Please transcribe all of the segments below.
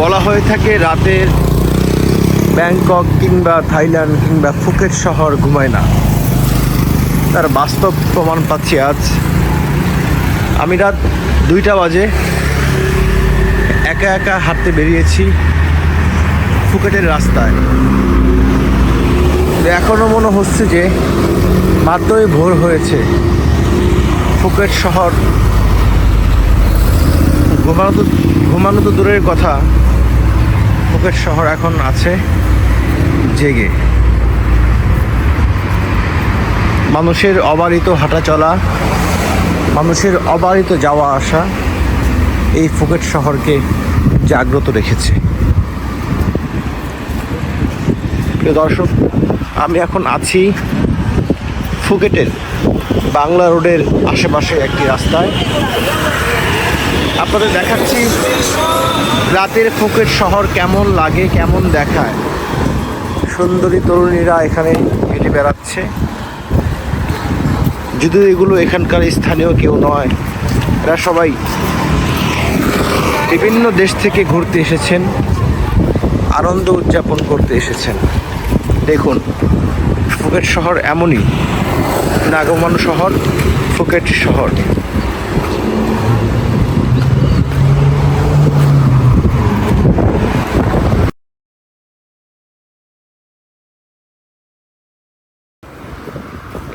বলা হয়ে থাকে রাতের ব্যাংকক কিংবা থাইল্যান্ড কিংবা ফুকেট শহর ঘুমায় না। তার বাস্তব প্রমাণ পাচ্ছি আজ। আমি রাত দুইটা বাজে একা একা হাঁটতে বেরিয়েছি ফুকেটের রাস্তায়। এখনও মনে হচ্ছে যে মাত্রই ভোর হয়েছে। ফুকেট শহর ঘুমানো তো ঘুমানো তো দূরের কথা। ফুকেট শহর এখন আছে জেগে। মানুষের অবারিত হাঁটা চলা, মানুষের অবারিত যাওয়া আসা এই ফুকেট শহরকে জাগ্রত রেখেছে। প্রিয় দর্শক, আমি এখন আছি ফুকেটের বাংলা রোডের আশেপাশে একটি রাস্তায়। আপনাদের দেখাচ্ছি রাতের ফুকেট শহর কেমন লাগে, কেমন দেখায়? সুন্দরী তরুণীরা এখানে হেঁটে বেড়াচ্ছে। যদিও এগুলো এখানকার স্থানীয় কেউ নয়, এরা সবাই বিভিন্ন দেশ থেকে ঘুরতে এসেছেন, আনন্দ উদযাপন করতে এসেছেন। দেখুন, ফুকেট শহর এমনই, নাগমান শহর, ফুকেট শহর।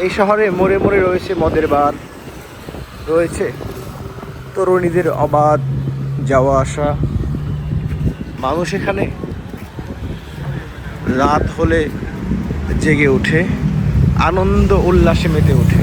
এই শহরে মোড়ে মোড়ে রয়েছে মদের বার, রয়েছে তরুণীদের অবাধ যাওয়া আসা। মানুষ এখানে রাত হলে জেগে ওঠে, আনন্দ উল্লাসে মেতে ওঠে।